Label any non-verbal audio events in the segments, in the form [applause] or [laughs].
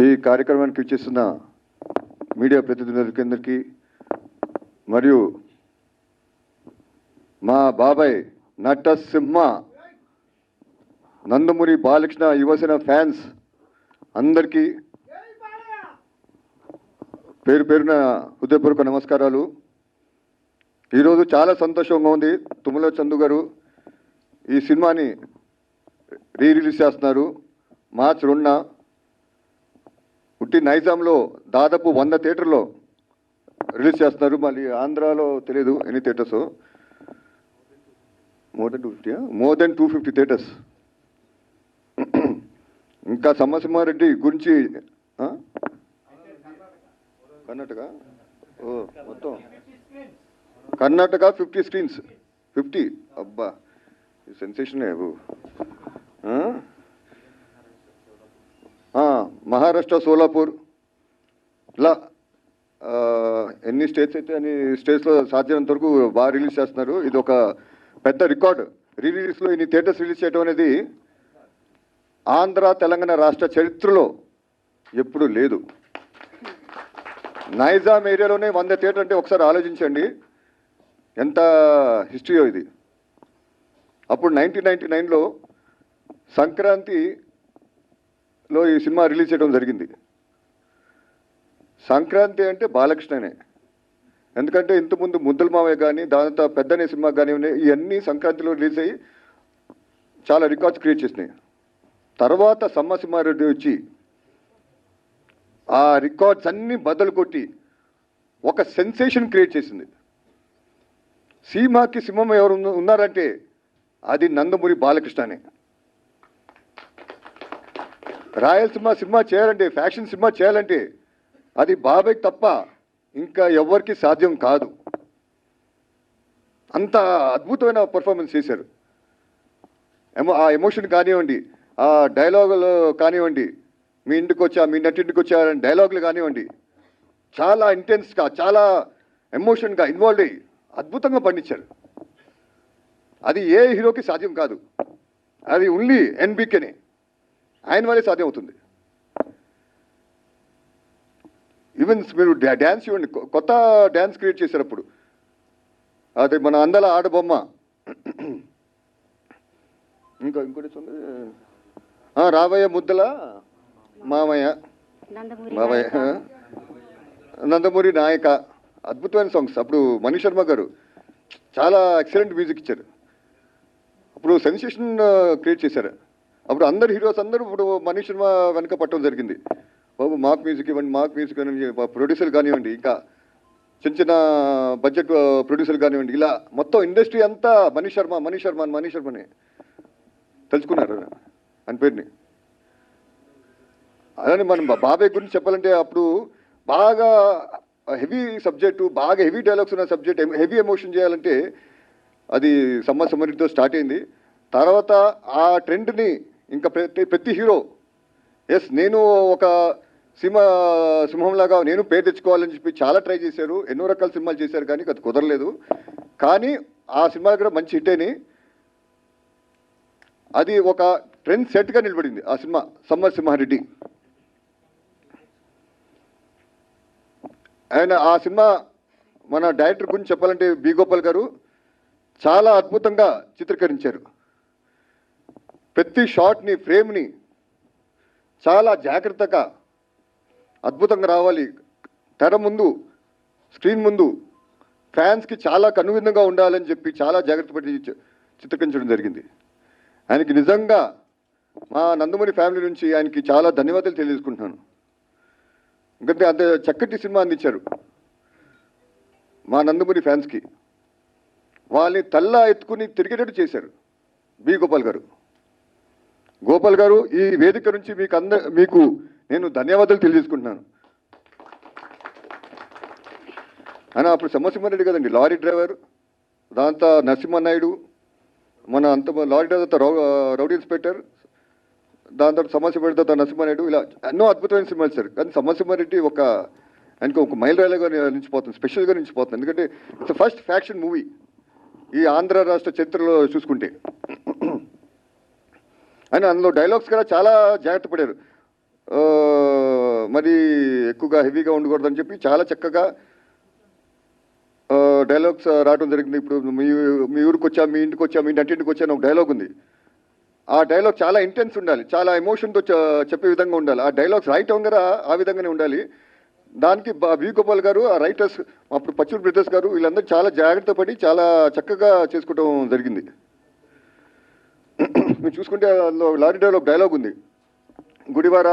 ఈ కార్యక్రమానికి ఇచ్చేస్తున్న మీడియా ప్రతినిధులకందరికీ మరియు మా బాబాయ్ నటసింహ నందమూరి బాలకృష్ణ యువసేన ఫ్యాన్స్ అందరికీ పేరు పేరున హృదయపూర్వక నమస్కారాలు. ఈరోజు చాలా సంతోషంగా ఉంది. తుమ్మల చందు గారు ఈ సినిమాని రీ రిలీజ్ చేస్తున్నారు. మార్చ్ రెండున. ఉట్టి నైజాంలో దాదాపు వంద థియేటర్లో రిలీజ్ చేస్తున్నారు. మళ్ళీ ఆంధ్రాలో తెలియదు ఎన్ని theatres. More than two fifty more than two fifty theatres. ఇంకా సమసింహారెడ్డి గురించి కర్ణాటక? ఓ మొత్తం. Karnataka fifty screens. ఫిఫ్టీ. అబ్బా సెన్సేషన్ మహారాష్ట్ర సోలాపూర్ ఇలా ఎన్ని స్టేట్స్ అయితే అన్ని స్టేట్స్లో సాధ్యమైనంత వరకు బాగా రిలీజ్ చేస్తున్నారు. ఇది ఒక పెద్ద రికార్డ్ రీ రిలీజ్లో ఇన్ని థియేటర్స్ రిలీజ్ చేయడం అనేది ఆంధ్ర తెలంగాణ రాష్ట్ర చరిత్రలో ఎప్పుడు లేదు. నైజాం ఏరియాలోనే వంద థియేటర్ అంటే ఒకసారి ఆలోచించండి. ఎంత హిస్టరీయో ఇది? అప్పుడు నైన్టీన్ నైన్టీ నైన్లో లో ఈ సినిమా రిలీజ్ చేయడం జరిగింది. సంక్రాంతి అంటే బాలకృష్ణనే. ఎందుకంటే ఇంతకుముందు ముద్దల మావయ్య కానీ దాంతో పెద్దనే సినిమా కానీ ఉన్నాయి ఇవన్నీ సంక్రాంతిలో రిలీజ్ అయ్యి చాలా రికార్డ్స్ క్రియేట్ చేసినాయి. తర్వాత సమ్మసింహారెడ్డి వచ్చి ఆ రికార్డ్స్ అన్నీ బద్దలు కొట్టి ఒక సెన్సేషన్ క్రియేట్ చేసింది. సీమాకి సింహం ఎవరు ఉన్నారంటే అది నందమూరి బాలకృష్ణనే. రాయలసీమ సినిమా చేయాలండి ఫ్యాక్షన్ సినిమా చేయాలంటే అది బాబాయ్ తప్ప ఇంకా ఎవరికి సాధ్యం కాదు. అంత అద్భుతమైన పర్ఫార్మెన్స్ చేశారు. ఎమో ఆ ఎమోషన్ కానివ్వండి ఆ డైలాగులు కానివ్వండి మీ ఇంటికి వచ్చా మీ నటింటికి వచ్చా డైలాగులు కానివ్వండి చాలా ఇంటెన్స్గా చాలా ఎమోషన్గా ఇన్వాల్వ్ అయ్యి అద్భుతంగా పండించారు. అది ఏ హీరోకి సాధ్యం కాదు. అది ఓన్లీ ఎన్బికేనే. ఆయన వల్లే సాధ్యం అవుతుంది ఈవెన్ మీరు డ్యాన్స్ ఇవ్వండి కొత్త డ్యాన్స్ క్రియేట్ చేశారు అప్పుడు అది మన అందల ఆడబొమ్మ. ఇంకా ఇంకోటి రాబోయే ముద్దల మామయ్య. నాయక. నందమూరి నాయక. అద్భుతమైన సాంగ్స్ అప్పుడు మణి శర్మ గారు చాలా ఎక్సలెంట్ మ్యూజిక్ ఇచ్చారు. అప్పుడు సెన్సేషన్ క్రియేట్ చేశారు. అప్పుడు అందరు హీరోస్ అందరూ ఇప్పుడు మనీష్ శర్మ వెనక పట్టడం జరిగింది. బాబు మాక్ మ్యూజిక్ ఇవ్వండి మాక్ మ్యూజిక్ ఇవ్వండి ప్రొడ్యూసర్ కానివ్వండి ఇంకా చిన్న చిన్న బడ్జెట్ ప్రొడ్యూసర్ కానివ్వండి ఇలా మొత్తం ఇండస్ట్రీ అంతా మనీష్ శర్మ మనీష్ శర్మ మనీష్ శర్మని తెలుసుకున్నారు అని పేరుని. అలానే మనం బాబాయ్ గురించి చెప్పాలంటే అప్పుడు బాగా హెవీ సబ్జెక్టు బాగా హెవీ డైలాగ్స్ ఉన్న సబ్జెక్ట్ హెవీ ఎమోషన్ చేయాలంటే అది సమ్మ సమరితో స్టార్ట్ అయింది. తర్వాత ఆ ట్రెండ్ని ఇంకా ప్రతి ప్రతి హీరో ఎస్ నేను ఒక సింహ సింహంలాగా నేను పేరు తెచ్చుకోవాలని చెప్పి చాలా ట్రై చేశారు. ఎన్నో రకాల సినిమాలు చేశారు కానీ అది కుదరలేదు. కానీ ఆ సినిమా కూడా మంచి హిట్ అని అది ఒక ట్రెండ్ సెట్గా నిలబడింది ఆ సినిమా సమ్మర్ సింహారెడ్డి. ఆయన ఆ సినిమా మన డైరెక్టర్ గురించి చెప్పాలంటే బి గోపాల్ గారు చాలా అద్భుతంగా చిత్రీకరించారు. ప్రతి షాట్ని ఫ్రేమ్ని చాలా జాగ్రత్తగా అద్భుతంగా రావాలి. తెర ముందు స్క్రీన్ ముందు ఫ్యాన్స్కి చాలా కనువిందంగా ఉండాలని చెప్పి చాలా జాగ్రత్త పడి చి- చిత్రీకరించడం జరిగింది. ఆయనకి నిజంగా మా నందమూరి ఫ్యామిలీ నుంచి ఆయనకి చాలా ధన్యవాదాలు తెలియజేసుకుంటున్నాను. ఎందుకంటే అంత చక్కటి సినిమా అందించారు మా నందమూరి ఫ్యాన్స్కి వాళ్ళని తల్లా ఎత్తుకుని తిరిగేటట్టు చేశారు బి. గోపాల్ గారు. గోపాల్ గారు ఈ వేదిక నుంచి మీకు అంద మీకు నేను ధన్యవాదాలు తెలియజేసుకుంటున్నాను. ఆయన అప్పుడు సమసింహారెడ్డి కదండి లారీ డ్రైవర్ దాంతో నరసింహనాయుడు మన అంత లారీ డ్రైవర్ తర్వాత రౌ రౌడీ ఇన్స్పెక్టర్ దాని తర్వాత సమస్య తర్వాత నరసింహారెడ్డి ఇలా ఎన్నో అద్భుతమైన సినిమాలు సార్ కానీ సమసింహారెడ్డి ఒక ఆయనకు ఒక మైల్ రైలుగా నిలిచిపోతుంది స్పెషల్గా నిలిచిపోతుంది. ఎందుకంటే ఇట్స్ ఫస్ట్ ఫ్యాక్షన్ మూవీ ఈ ఆంధ్ర రాష్ట్ర చరిత్రలో చూసుకుంటే. ఆయన అందులో డైలాగ్స్ కూడా చాలా జాగ్రత్త పడారు. మరి ఎక్కువగా హెవీగా ఉండకూడదని చెప్పి చాలా చక్కగా డైలాగ్స్ రావడం జరిగింది. ఇప్పుడు మీ మీ ఊరికి వచ్చా మీ ఇంటికి వచ్చా మీ నటింటికి వచ్చా అని ఒక డైలాగ్ ఉంది. ఆ డైలాగ్ చాలా ఇంటెన్స్ ఉండాలి. చాలా ఎమోషన్తో చెప్పే విధంగా ఉండాలి. ఆ డైలాగ్స్ రాయటం కూడా ఆ విధంగానే ఉండాలి. దానికి వి గోపాల్ గారు ఆ రైటర్స్ అప్పుడు పచ్చూరు బ్రదర్స్ గారు వీళ్ళందరూ చాలా జాగ్రత్త పడి చాలా చక్కగా చేసుకోవడం జరిగింది. మీరు చూసుకుంటే అందులో లారీ డైలాగ్ డైలాగ్ ఉంది. గుడివార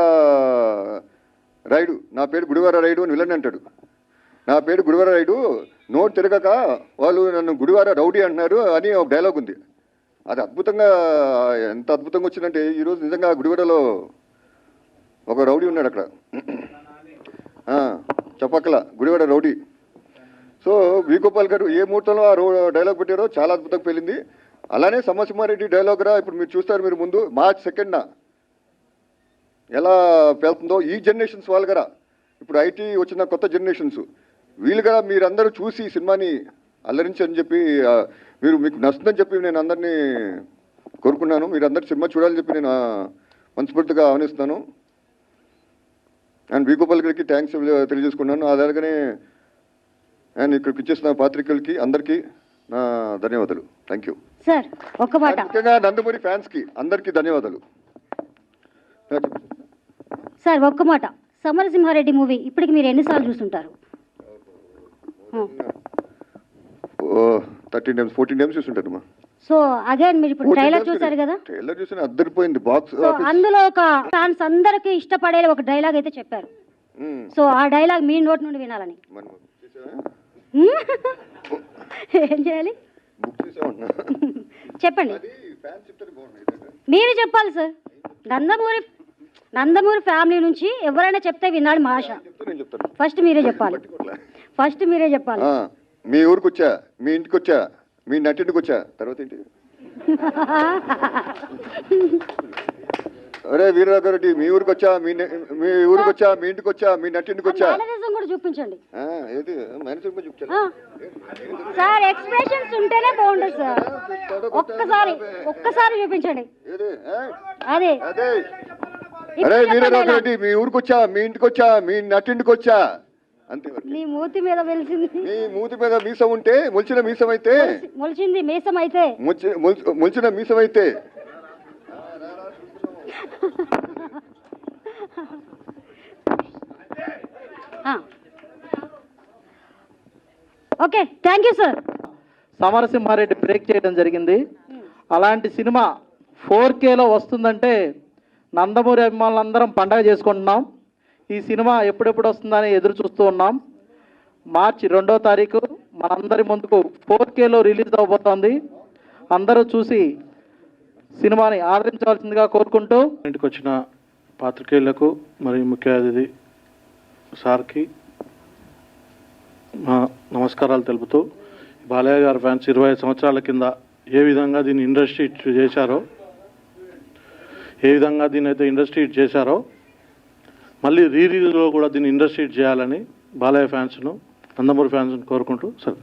రైడు నా పేరు గుడివార రైడు అని విలన్ అంటాడు. నా పేరు గుడివార రైడు నోట్ తిరగక వాళ్ళు నన్ను గుడివార రౌడీ అంటున్నారు అని ఒక డైలాగ్ ఉంది. అది అద్భుతంగా ఎంత అద్భుతంగా వచ్చిందంటే ఈరోజు నిజంగా గుడివాడలో ఒక రౌడీ ఉన్నాడు అక్కడ. చెప్పక్కల Gudivada rowdy. So V Gopal గారు ఏ ముహూర్తంలో ఆ డైలాగ్ పెట్టారో చాలా అద్భుతంగా పెళ్ళింది అలానే సమసింహారెడ్డి డైలాగ్ రా ఇప్పుడు మీరు చూస్తారు మీరు ముందు మార్చ్ సెకండ్న ఎలా వెళ్తుందో ఈ జనరేషన్స్ వాళ్ళు కదా ఇప్పుడు ఐటీ వచ్చిన కొత్త జనరేషన్స్ వీళ్ళు మీరందరూ చూసి సినిమాని అల్లరించని చెప్పి మీరు మీకు నచ్చుతుందని చెప్పి నేను అందరినీ కోరుకున్నాను. మీరు సినిమా చూడాలని చెప్పి నేను మనస్ఫూర్తిగా ఆహ్వానిస్తున్నాను. అండ్ వీగోపాల్ గారికి థ్యాంక్స్ తెలియజేసుకున్నాను. అలాగనే అండ్ ఇక్కడికి ఇచ్చేసిన పాత్రికలకి అందరికీ నా ధన్యవాదాలు. థ్యాంక్ యూ సార్ ఒక్క మాట. ముఖ్యంగా నందమూరి ఫ్యాన్స్కి అందరికీ ధన్యవాదాలు. సార్ ఒక్క మాట. సమరసింహారెడ్డి మూవీ ఇప్పటికి మీరు ఎన్నిసార్లు చూస్తుంటారు? థర్టీన్ టైమ్స్ ఫోర్టీన్ టైమ్స్ చూస్తుంటాను సో అగైన్ మీరు ఇప్పుడు ట్రైలర్ చూసారు. కదా? ట్రైలర్ చూసిన అద్దరిపోయింది బాక్స్ అందులో ఒక ఫ్యాన్స్ అందరికి ఇష్టపడే ఒక డైలాగ్ అయితే చెప్పారు. సో ఆ డైలాగ్ మీ నోటి నుండి వినాలని? ఏం చేయాలి? [laughs] చెప్పండి. మీరు చెప్పాలి సార్. నందమూరి నందమూరి ఫ్యామిలీ నుంచి ఎవరైనా చెప్తే వినాలి మా ఆశ. చెప్తే నేను చెప్తాను. ఫస్ట్ మీరే చెప్పాలి. ఫస్ట్ మీరే చెప్పాలి. మీ ఊరికి వచ్చా మీ ఇంటికి వచ్చా మీ నటింటికి వచ్చా తర్వాత ఏంటి? [laughs] అరే వీరరాఘవ రెడ్డి మీ ఊరికి వచ్చా మీ మీ ఊరికి వచ్చా మీ ఇంటికి వచ్చా మీ నటింటికి వచ్చా కూడా చూపించండి ఏది. సార్ ఎక్స్ప్రెషన్స్ ఉంటేనే బాగుంటుంది సార్. ఒక్కసారి ఒక్కసారి చూపించండి? అదే. అరే ఎలా? రెడ్డి మీ ఊరికి వచ్చా మీ ఇంటికి వచ్చా మీ నటింటికి వచ్చా అంతే మూతి మీద వెలిసింది. మీ మూతి మీద మీసం ఉంటే మొలిచిన మీసం అయితే మొలిచింది మీసం అయితే మొలిచి- మొలిచి- మొలిచిన మీసం అయితే ఆ. Okay thank you sir Samarasimha Reddy break చేయడం జరిగింది. అలాంటి సినిమా ఫోర్ కేలో వస్తుందంటే నందమూరి అభిమానులందరం పండగ చేసుకుంటున్నాం. ఈ సినిమా ఎప్పుడెప్పుడు వస్తుందని ఎదురు చూస్తూ ఉన్నాం. మార్చి రెండో తారీఖు మనందరి ముందుకు ఫోర్ కేలో రిలీజ్ అవబోతోంది. అందరూ చూసి సినిమాని ఆదరించవలసిందిగా కోరుకుంటూ ఇంటికి వచ్చిన పాత్రికేయులకు మరియు ముఖ్య అతిథి సార్కి నమస్కారాలు తెలుపుతూ బాలయ్య గారి ఫ్యాన్స్ ఇరవై సంవత్సరాల కింద ఏ విధంగా దీన్ని ఇండస్ట్రీ చేశారో ఏ విధంగా దీన్ని అయితే ఇండస్ట్రీ చేశారో మళ్ళీ రీరీలో కూడా దీన్ని ఇండస్ట్రీ చేయాలని బాలయ్య ఫ్యాన్స్ను నందమూరి ఫ్యాన్స్ను కోరుకుంటూ సరే